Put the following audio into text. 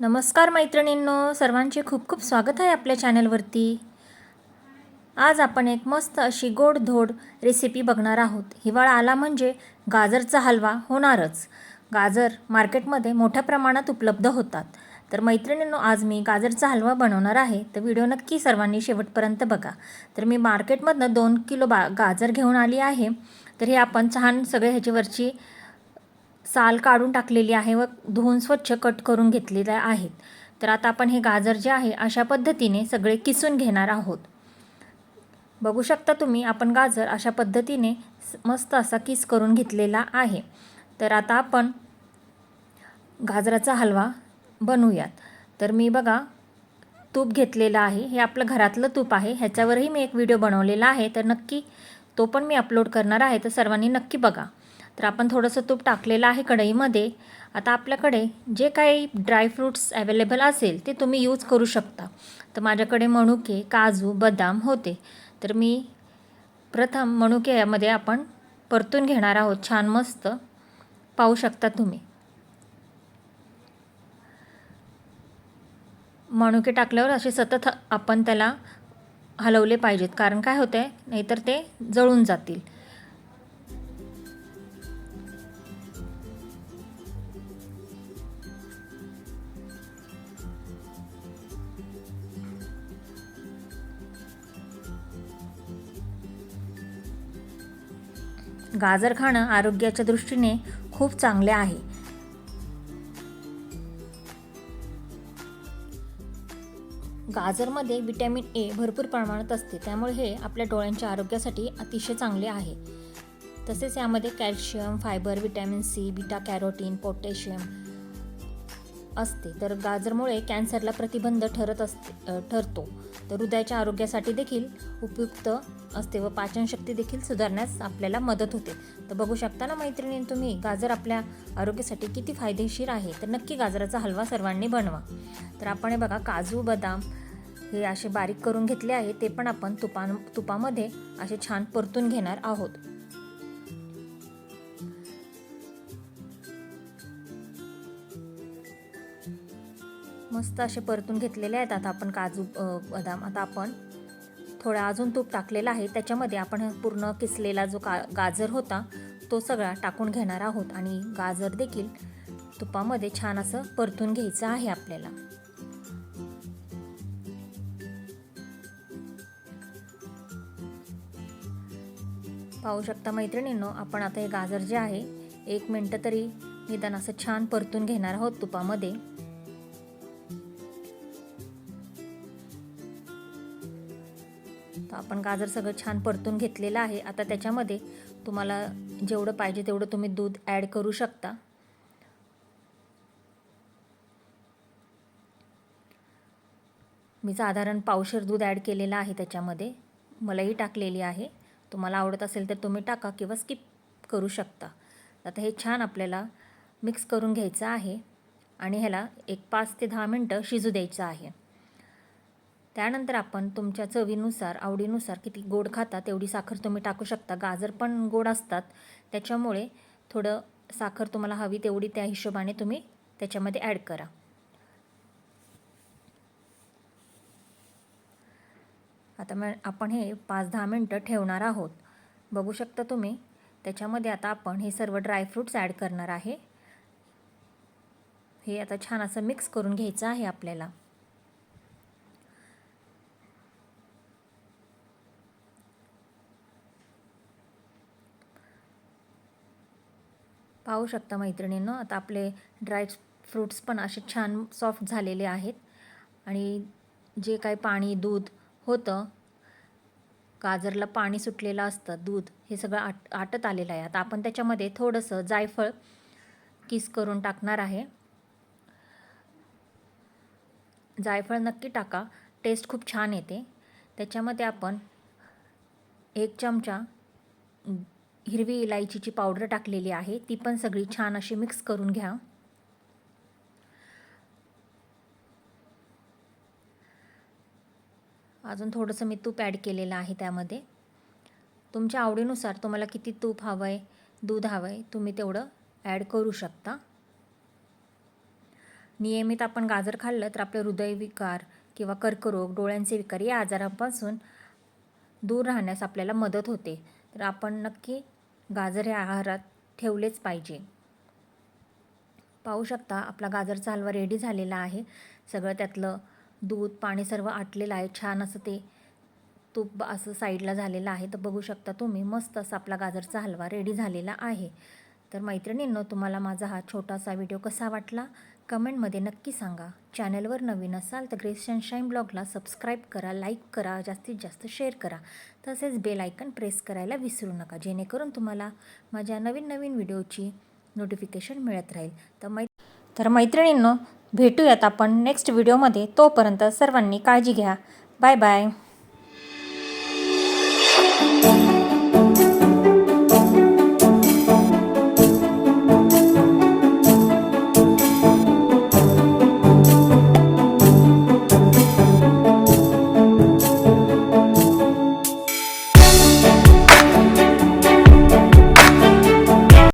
नमस्कार मैत्रिणींनो सर्वांचे खूप खूप स्वागत आहे आपल्या चॅनलवरती. आज आपण एक मस्त अशी गोडधोड रेसिपी बघणार आहोत. हिवाळा आला म्हणजे गाजरचा हलवा होणारच. गाजर मार्केटमध्ये मोठ्या प्रमाणात उपलब्ध होतात. तर मैत्रिणींनो आज मी गाजरचा हलवा बनवणार आहे. तर व्हिडिओ नक्की सर्वांनी शेवटपर्यंत बघा. तर मी मार्केटमधनं दोन किलो बा गाजर घेऊन आली आहे. तर हे आपण छान सगळे ह्याच्यावरची साल काढून टाकलेली आहे व धुवून स्वच्छ कट करून घेतलेल्या आहेत. तर आता आपण हे गाजर जे आहे अशा पद्धतीने सगळे किसून घेणार आहोत. बघू शकता तुम्ही आपण गाजर अशा पद्धतीने मस्त असा किस करून घेतलेला आहे. तर आता आपण गाजराचा हलवा बनवूयात. तर मी बघा तूप घेतलेलं आहे. हे आपलं घरातलं तूप आहे. ह्याच्यावरही मी एक व्हिडिओ बनवलेला आहे. तर नक्की तो पण मी अपलोड करणार आहे. तर सर्वांनी नक्की बघा. तर आपण थोडंसं तूप टाकलेलं आहे कढईमध्ये. आता आपल्याकडे जे काही ड्रायफ्रूट्स अवेलेबल असेल ते तुम्ही यूज करू शकता. तर माझ्याकडे मणुके काजू बदाम होते. तर मी प्रथम मणुके यामध्ये आपण परतून घेणार आहोत. छान मस्त. पाहू शकता तुम्ही. मणुके टाकल्यावर असे सतत आपण त्याला हलवले पाहिजेत. कारण काय होतं आहे नाहीतर ते जळून जातील. गाजर खाणं आरोग्याच्या दृष्टीने खूप चांगले आहे. गाजरमध्ये विटॅमिन ए भरपूर प्रमाणात असते. त्यामुळे हे आपल्या डोळ्यांच्या आरोग्यासाठी अतिशय चांगले आहे. तसेच यामध्ये calcium fibre vitamin C beta carotene potassium असते. तर गाजरमुळे कॅन्सरला प्रतिबंध ठरत असते ठरतो. तर हृदयाच्या आरोग्यासाठी देखील उपयुक्त असते व पाचनशक्ती देखील सुधारण्यास आपल्याला मदत होते. तर बघू शकता ना मैत्रिणी तुम्ही गाजर आपल्या आरोग्यासाठी किती फायदेशीर आहे? तर नक्की गाजराचा हलवा सर्वांनी बनवा. तर आपण हे बघा काजू बदाम हे असे बारीक करून घेतले आहे. ते पण आपण तुपा तुपामध्ये असे छान परतून घेणार आहोत. मस्त असे परतून घेतलेले आहेत. आता आपण काजू बदाम आता आपण थोडा अजून तूप टाकलेला आहे. त्याच्यामध्ये आपण पूर्ण किसलेला जो का गाजर होता तो सगळा टाकून घेणार आहोत. आणि गाजर देखील तुपामध्ये छान असं परतून घ्यायचं आहे आपल्याला. पाहू शकता मैत्रिणींनो आपण आता हे गाजर जे आहे एक मिनटं तरी निदान असं छान परतून घेणार आहोत तुपामध्ये. तर आपण गाजर सगळं छान परतून घेतलेलं आहे. आता त्याच्यामध्ये तुम्हाला जेवढं पाहिजे तेवढं तुम्ही दूध ॲड करू शकता. मी साधारण पावशर दूध ॲड केलेलं आहे त्याच्यामध्ये. मलाही टाकलेली आहे. तुम्हाला आवडत असेल तर तुम्ही टाका किंवा स्किप करू शकता. आता हे छान आपल्याला मिक्स करून घ्यायचं आहे. आणि ह्याला एक पाच ते दहा मिनटं शिजू द्यायचं आहे. त्यानंतर आपण तुमच्या चवीनुसार आवडीनुसार किती गोड खाता तेवढी साखर तुम्ही टाकू शकता. गाजर पण गोड असतात. त्याच्यामुळे थोडं साखर तुम्हाला हवी तेवढी त्या हिशोबाने तुम्ही त्याच्यामध्ये ॲड करा. आता मग आपण हे पाच दहा मिनटं ठेवणार आहोत. बघू शकता तुम्ही त्याच्यामध्ये आता आपण हे सर्व ड्रायफ्रूट्स ॲड करणार आहे. हे आता छान असं मिक्स करून घ्यायचं आहे आपल्याला. पाहू शकता मैत्रिणींनो. आता आपले ड्राय फ्रूट्स पण असे छान सॉफ्ट झालेले आहेत. आणि जे काही पाणी दूध होतं गाजरला पाणी सुटलेलं असतं दूध हे सगळं आट आटत आलेलं आहे. आता आपण त्याच्यामध्ये थोडंसं जायफळ किस करून टाकणार आहे. जायफळ नक्की टाका. टेस्ट खूप छान येते. त्याच्यामध्ये आपण एक चमचा हिरवी इलायचीची पावडर टाकलेली आहे. ती पण सगळी छान अशी मिक्स करून घ्या. अजून थोडंसं मी तूप ॲड केलेलं आहे त्यामध्ये. तुमच्या आवडीनुसार तुम्हाला किती तूप हवं आहे दूध हवं आहे तुम्ही तेवढं ॲड करू शकता. नियमित आपण गाजर खाल्लं तर आपले हृदयविकार किंवा कर्करोग डोळ्यांचे विकार या आजारांपासून दूर राहण्यास आपल्याला मदत होते. तर आपण नक्की गाजर हे आहारात ठेवलेच पाहिजे. पाहू शकता आपला गाजरचा हलवा रेडी झालेला आहे. सगळं त्यातलं दूध पाणी सर्व आटलेलं आहे. छान असं ते तूप असं साईडला झालेलं आहे. तर बघू शकता तुम्ही मस्त असा आपला गाजरचा हलवा रेडी झालेला आहे. तर मैत्रिणींनो तुम्हाला माझा हा छोटासा व्हिडिओ कसा वाटला? कमेंटमध्ये नक्की सांगा. चॅनलवर नवीन असाल तर ग्रेस सनशाईन ब्लॉगला सबस्क्राईब करा लाईक करा जास्तीत जास्त शेअर करा. तसेच बेल आयकन प्रेस करायला विसरू नका जेणेकरून तुम्हाला माझ्या नवीन नवीन व्हिडिओची नोटिफिकेशन मिळत राहील. तर मै तर मैत्रिणींनो भेटूयात आपण नेक्स्ट व्हिडिओमध्ये. तोपर्यंत सर्वांनी काळजी घ्या. Bye bye.